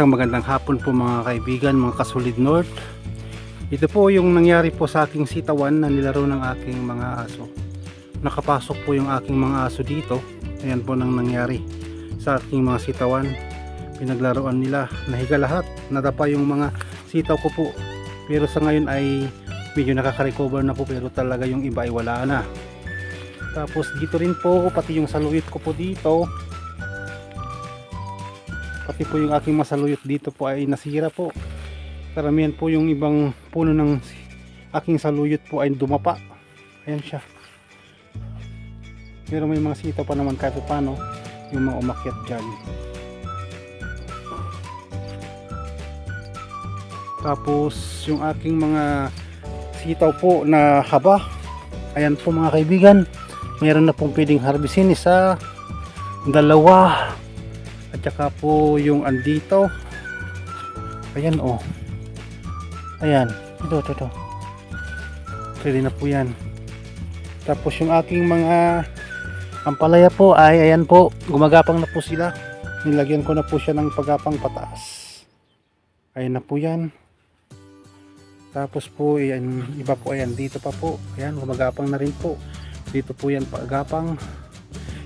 Isang magandang hapon po mga kaibigan, mga kasulid North. Ito po yung nangyari po sa aking sitawan na nilaro ng aking mga aso. Nakapasok po yung aking mga aso dito. Ayan po nang nangyari sa aking mga sitawan. Pinaglaruan nila, nahiga lahat. Nadapa yung mga sitaw ko po. Pero sa ngayon ay medyo nakaka-recover na po pero talaga yung iba ay wala na. Tapos dito rin po, pati yung saluyot ko po dito, pati po yung aking masaluyot dito po ay nasira po. Karamihan po yung ibang puno ng aking saluyot po ay dumapa. Ayan siya. Pero may mga sitaw pa naman kahit paano yung mga umakyat dyan. Tapos yung aking mga sitaw po na haba. Ayan po mga kaibigan. Meron na pong pwedeng harbisin isa dalawa at saka po yung andito. Ayan oh. Ayan. Ito ito ito. Pwede na po yan. Tapos yung aking mga ampalaya po ay ayan po. Gumagapang na po sila. Nilagyan ko na po siya ng pagapang pataas. Ayan na po yan. Tapos po ayan, iba po ayan dito pa po. Ayan gumagapang na rin po. Dito po yan pagapang.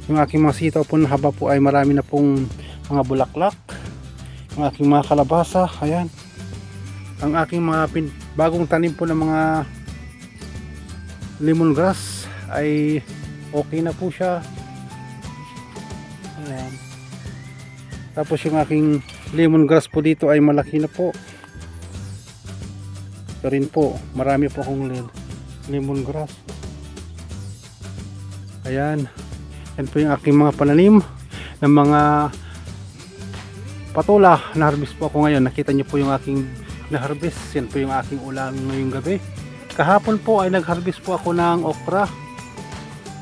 Yung aking mga sitaw po na haba po ay marami na pong mga bulaklak. Ang aking mga kalabasa ayan. Ang aking mga pin, bagong tanim po ng mga lemongrass ay okay na po siya. Ayan. Tapos yung aking lemongrass po dito ay malaki na po. Ito rin po marami po akong le- lemongrass. Ayan. Yan po yung aking mga pananim ng mga patula na harvest po ako ngayon. Nakita niyo po yung aking na harvest yan po yung aking ulam ngayong gabi. Kahapon po ay nag harvest po ako ng okra.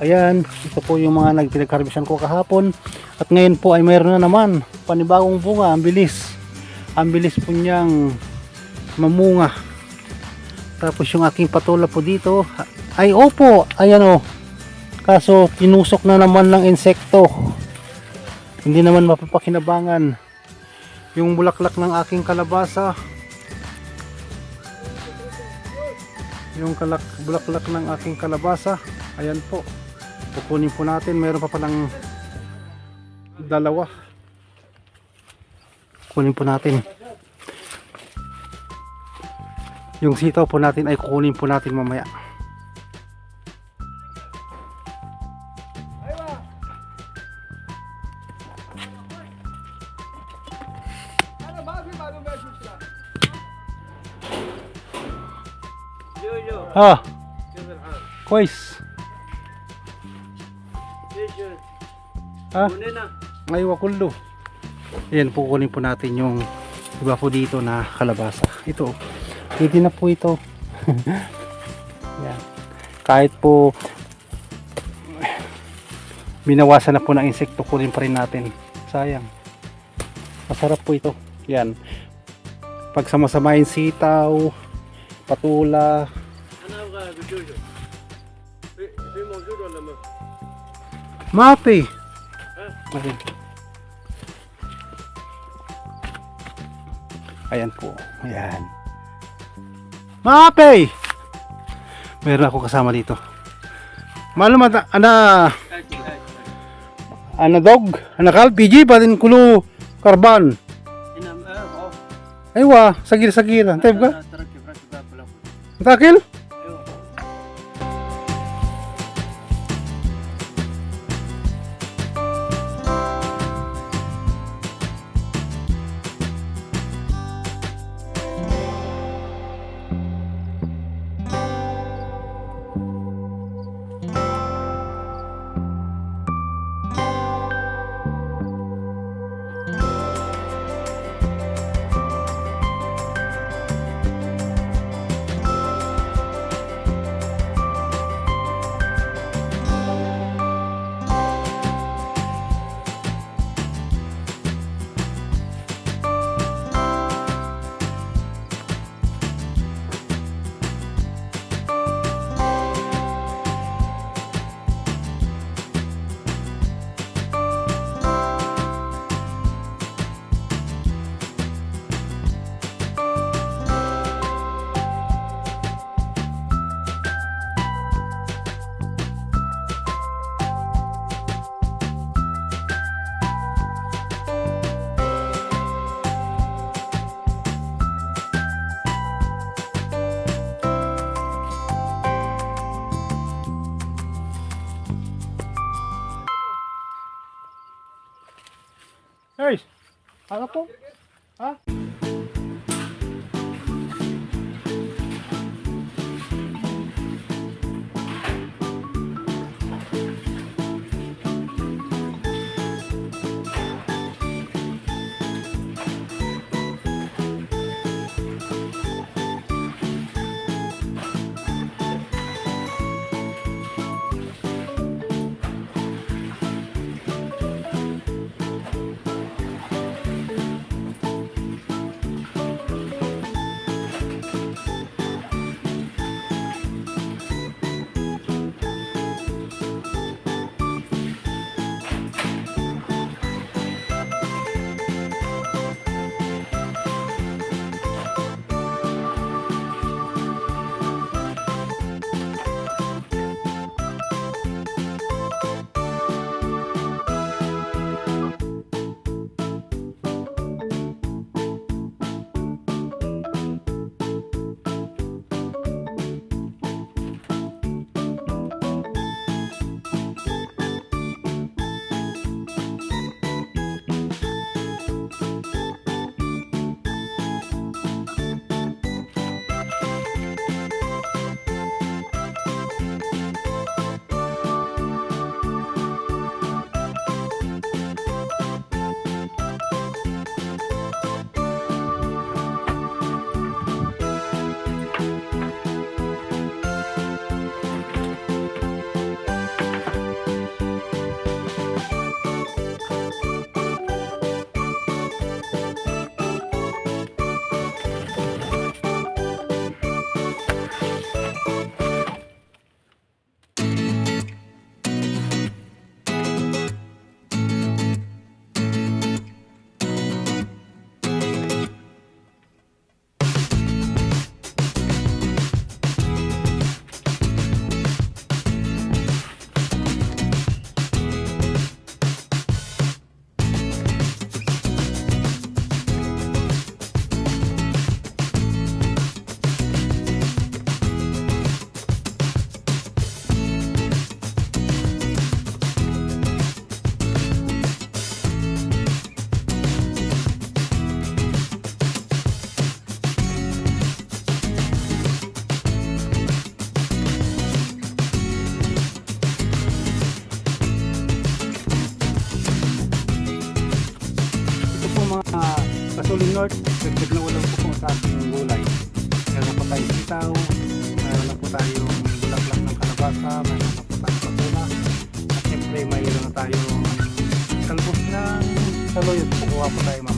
Ayan ito po yung mga nagpinag harvestan ko kahapon. At ngayon po ay mayroon na naman panibagong bunga ang bilis. Ang bilis po niyang mamunga. Tapos yung aking patula po dito ay opo ayan o. Kaso tinusok na naman ng insekto. Hindi naman mapapakinabangan yung bulaklak ng aking kalabasa. Yung kalak, bulaklak ng aking kalabasa. Ayan po. Kukunin po natin. Meron pa palang dalawa. Kunin po natin. Yung sitaw po natin ay kukunin po natin mamaya جوجو ah كيف الحال؟ كويس ليش ah هنا Aywa kuldo. Ayan po kunin po natin yung iba po dito na kalabasa. Ito. Pwede na po ito. Ayan. Kahit po binawasan na po ng insekto kunin pa rin natin. Sayang. Masarap po ito. Yan. Pag samasamahin sitaw, patula, Jojo. Fais mon jeu dans la main. Mapi. Mapi. Ayan po. Ayan. Mapi! Meron ako kasama dito. Malum ana ana dog, ana kal PG pa din kulo karban. Aywa, sagir-sagir. Tayb ka? Takil? 拿个包啊。Saluyot. Kukuha po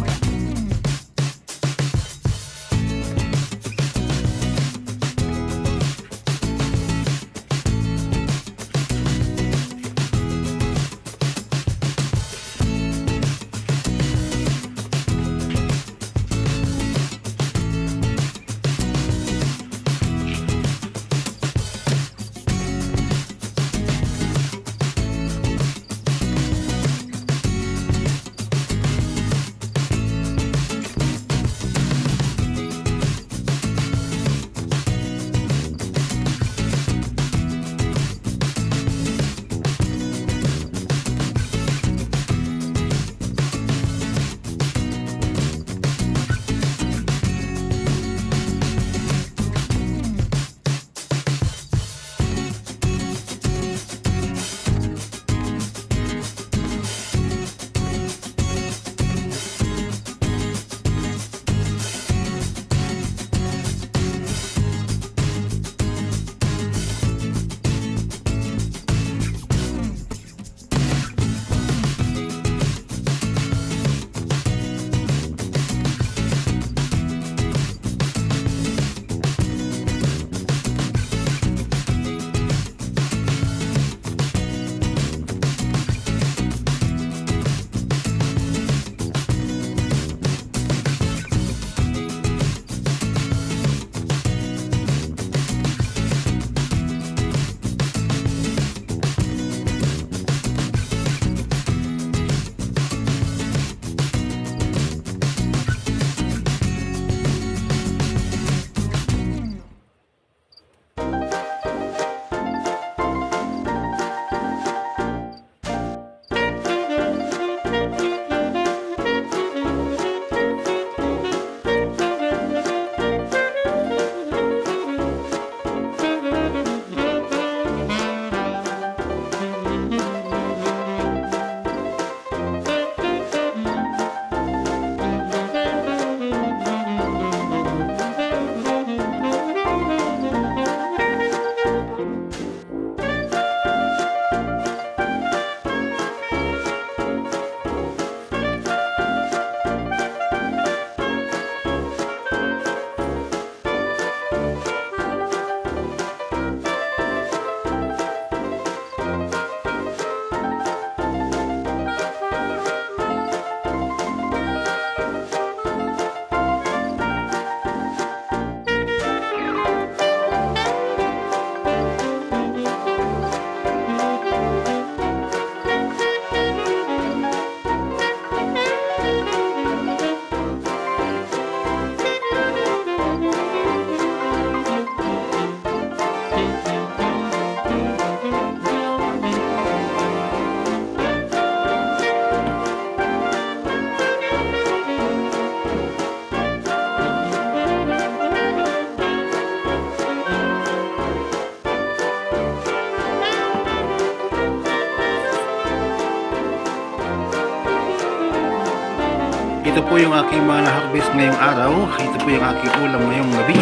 aking mga na-harvest ngayong araw. Ito po yung aking ulam ngayong gabi.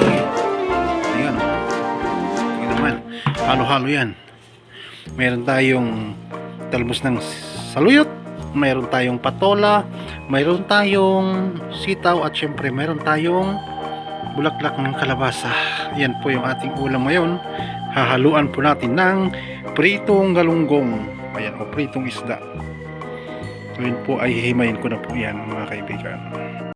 Ayan. Tingnan naman. Halo-halo yan. Meron tayong talbos ng saluyot. Meron tayong patola. Meron tayong sitaw. At syempre meron tayong bulaklak ng kalabasa. Yan po yung ating ulam ngayon. Hahaluan po natin ng pritong galunggong. Ayan, o pritong isda. Ngayon po ay hihimayin ko na po yan mga kaibigan.